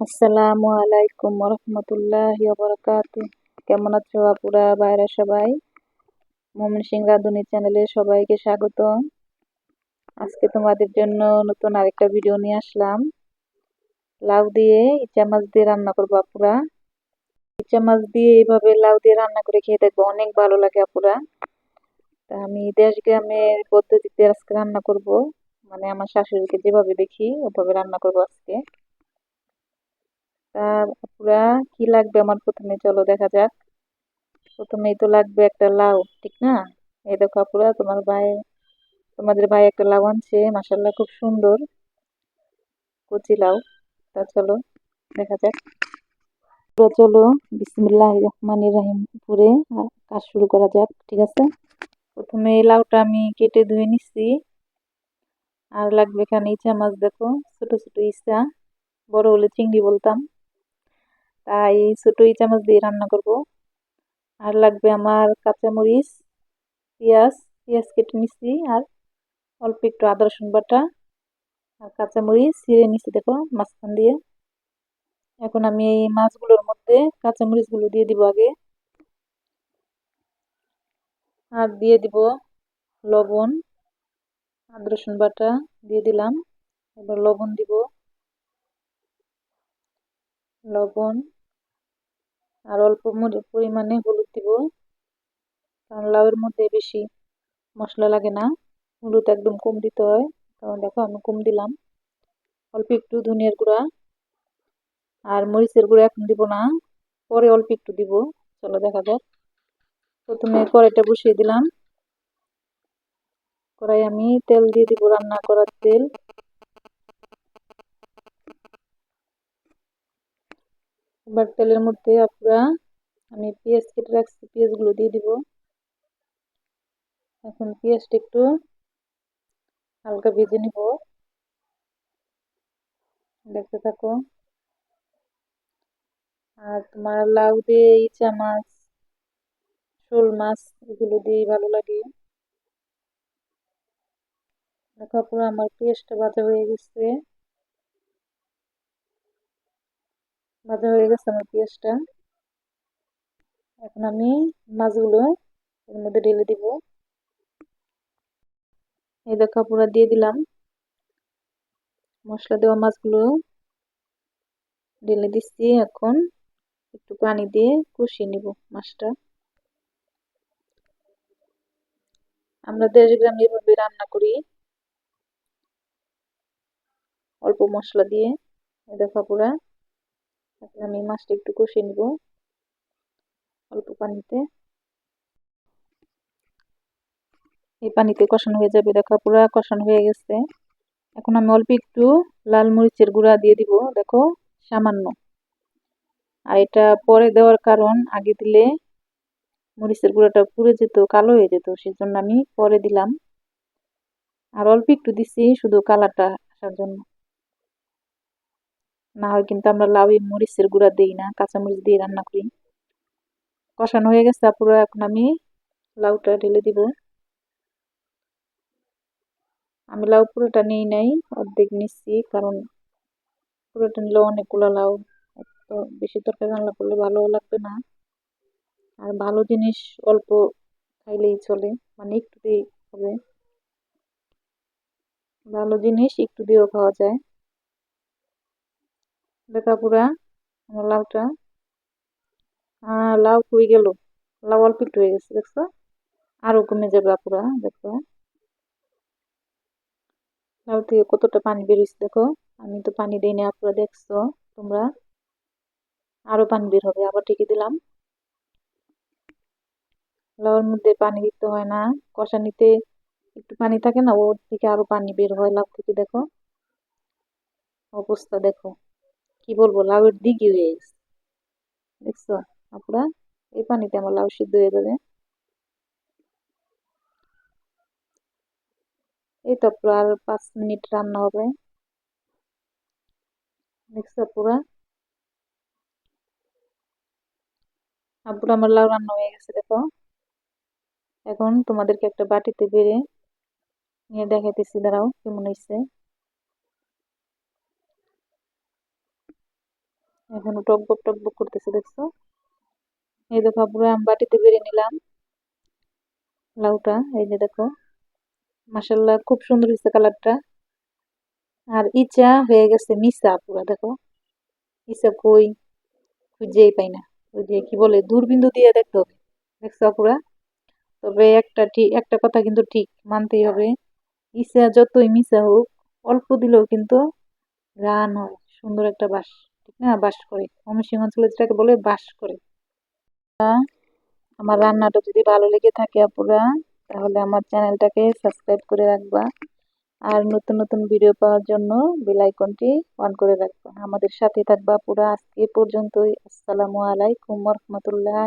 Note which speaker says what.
Speaker 1: আসসালামু আলাইকুম রহমতুল্লাহ বরকাত কেমন আছো আপুরা বাইরে সবাই? মোমিন সিং রাধুনি চ্যানেলে সবাইকে স্বাগত আজকে তোমাদের জন্য নতুন আরেকটা ভিডিও নিয়ে আসলাম। লাউ দিয়ে ইচা মাছ দিয়ে রান্না করব আপুরা। ইচা মাছ দিয়ে এইভাবে লাউ দিয়ে রান্না করে খেয়ে দেখব, অনেক ভালো লাগে আপুরা। তা আমি দেশ গ্রামের পদ্ধতিতে আজকে রান্না করব। মানে আমার শাশুড়িকে যেভাবে দেখি, ওভাবে রান্না করব আজকে। তা পুরা কি লাগবে আমার প্রথমে? চলো, দেখা যাক। প্রথমেই তো লাগবে একটা লাউ, ঠিক না? এই দেখো পুরা তোমার ভাই, তোমাদের ভাই একটা লাউ আনছে মাসাল্লাহ খুব সুন্দর। কচি লাউ। তা চলো, দেখা যাক। পুরো চলো বিসমিল্লাহ রহমান রাহিম। পুরে কাজ শুরু করা যাক, ঠিক আছে? প্রথমে এই লাউটা আমি কেটে ধুয়ে নিচ্ছি। আর লাগবে এখানে ইচা মাছ, দেখো, ছোট ছোট ইচা, বড় হলে চিংড়ি বলতাম। তাই ছোটো চামচ দিয়ে রান্না করব। আর লাগবে আমার কাঁচামরিচ, পেঁয়াজ পেঁয়াজ কেটে নিচ্ছি আর অল্প একটু আদা, রসুন বাটা আর কাঁচামরিচ ছিঁড়ে নিচ্ছি দেখো মাঝখান দিয়ে। এখন আমি এই মাছগুলোর মধ্যে কাঁচামরিচগুলো দিয়ে দিব আগে। আর দিয়ে দিব লবণ, আদা, রসুন বাটা দিয়ে দিলাম। এবার লবণ দিব। লবণ আর অল্প পরিমাণে হলুদ দিব। কারণ লাউয়ের মধ্যে বেশি মশলা লাগে না। হলুদ একদম কম দিতে হয়। কারণ দেখো, আমি কম দিলাম। অল্প একটু ধনিয়ার গুঁড়া আর মরিচের গুঁড়া এখন দিব না। পরে অল্প একটু দিব। চলো দেখা যাক। প্রথমে কড়াইটা বসিয়ে দিলাম। কড়াই আমি তেল দিয়ে দিব রান্না করার তেল। এবার তেলের মধ্যে আপনারা আমি পেঁয়াজ কেটে রাখছি, পেঁয়াজগুলো দিয়ে দিব। এখন পেঁয়াজটা একটু হালকা ভেজে নিব। দেখতে থাকো। আর তোমার লাউ দিয়ে ইচা মাছ শোল মাছ, এগুলো দিয়ে ভালো লাগে। দেখো পুরো আমার পেঁয়াজটা ভাজা হয়ে গেছে। ভাজা হয়ে গেছে আমার পেঁয়াজটা। এখন আমি মাছগুলো এর মধ্যে ঢেলে দিব। এই দেখো, পুরো দিয়ে দিলাম। মশলা দেওয়া মাছগুলো ঢেলে দিচ্ছি এখন। একটু পানি দিয়ে কষিয়ে নিব মাছটা। আমরা দেশ গ্রামে এভাবে রান্না করি। অল্প মশলা দিয়ে। দেখো পুরা। এখন আমি মাছটা একটু কষিয়ে নিব, অল্প পানিতে। এই পানিতে কষানো হয়ে যাবে, দেখো পুরো কষানো হয়ে গেছে। এখন আমি অল্প একটু লাল মরিচের গুঁড়া দিয়ে দিব, দেখো সামান্য। আর এটা পরে দেওয়ার কারণ, আগে দিলে মরিচের গুঁড়াটা পুড়ে যেত, কালো হয়ে যেত, সেজন্য আমি পরে দিলাম। আর অল্প একটু দিছি শুধু কালারটা আসার জন্য। না হয় কিন্তু আমরা লাউ মরিচের গুঁড়া দিই না, কাঁচামরিচ দিয়ে রান্না করি। কষানো হয়ে গেছে পুরো এখন আমি লাউটা ঢেলে দিব। আমি লাউ পুরোটা নিই নাই, অর্ধেক নিচ্ছি, কারণ পুরোটা নিলে অনেকগুলো লাউ তো বেশি তরকারি রান্না করলে ভালো লাগবে না। আর ভালো জিনিস অল্প খাইলেই চলে মানে একটু দিয়ে হবে। ভালো জিনিস একটু দিয়েও খাওয়া যায়। দেখা পুরা আমার লাউটা। লাউ হয়ে গেল। লাউ অল্প একটু হয়ে গেছে, দেখছ? আরও কমে যাবে পুরা, দেখো। লাউ থেকে কতটা পানি বেরিয়েছে দেখো? আমি তো পানি দিই না আপুরা দেখছ তোমরা? আরও পানি বের হবে, আবার ঢেকে দিলাম। লাউর মধ্যে পানি দিতে হয় না কষানিতে একটু পানি থাকে না, ওর থেকে আরও পানি বের হয় লাউ থেকে, দেখো। অবস্থা দেখো। কি বলব, লাউয়ের দিকে হয়ে গেছে। দেখছ? আপুরা এই পানিতে আমার লাউ সিদ্ধ হয়ে যাবে। এই তো পুরো আর পাঁচ মিনিট রান্না হবে। দেখছ পুরা? আপুরা, আমার লাউ রান্না হয়ে গেছে, দেখো। এখন তোমাদেরকে একটা বাটিতে বেড়ে নিয়ে দেখাইতেছি, দাঁড়াও, কেমন হয়েছে এখনও টকবক টকবক করতেছে, দেখছ? এই দেখো পুরো আমি বাটিতে বেড়ে নিলাম লাউটা। এই যে দেখো মাসাল্লাহ খুব সুন্দর হয়েছে কালারটা। আর ইচা হয়ে গেছে মিসা পুরা দেখো। ইসা কই? খুঁজেই পাই না। ওই যে কি বলে, দূরবিন্দু দিয়ে দেখতে হবে। দেখছ পুরা তবে একটা ঠিক একটা কথা কিন্তু ঠিক, মানতেই হবে। ইসা যতই মিসা হোক, অল্প দিলেও কিন্তু রান হয়, সুন্দর একটা বাস ঠিক না, বাস করে। ময়মনসিংহ অঞ্চলে যেটাকে বলে বাস করে। আমার রান্নাটা যদি ভালো লেগে থাকে আপুরা, তাহলে আমার চ্যানেলটাকে সাবস্ক্রাইব করে রাখবা। আর নতুন নতুন ভিডিও পাওয়ার জন্য বেল আইকনটি অন করে রাখবা। আমাদের সাথে থাকবা পুরা আজকে পর্যন্তই। আসসালামু আলাইকুম রহমতুল্লাহ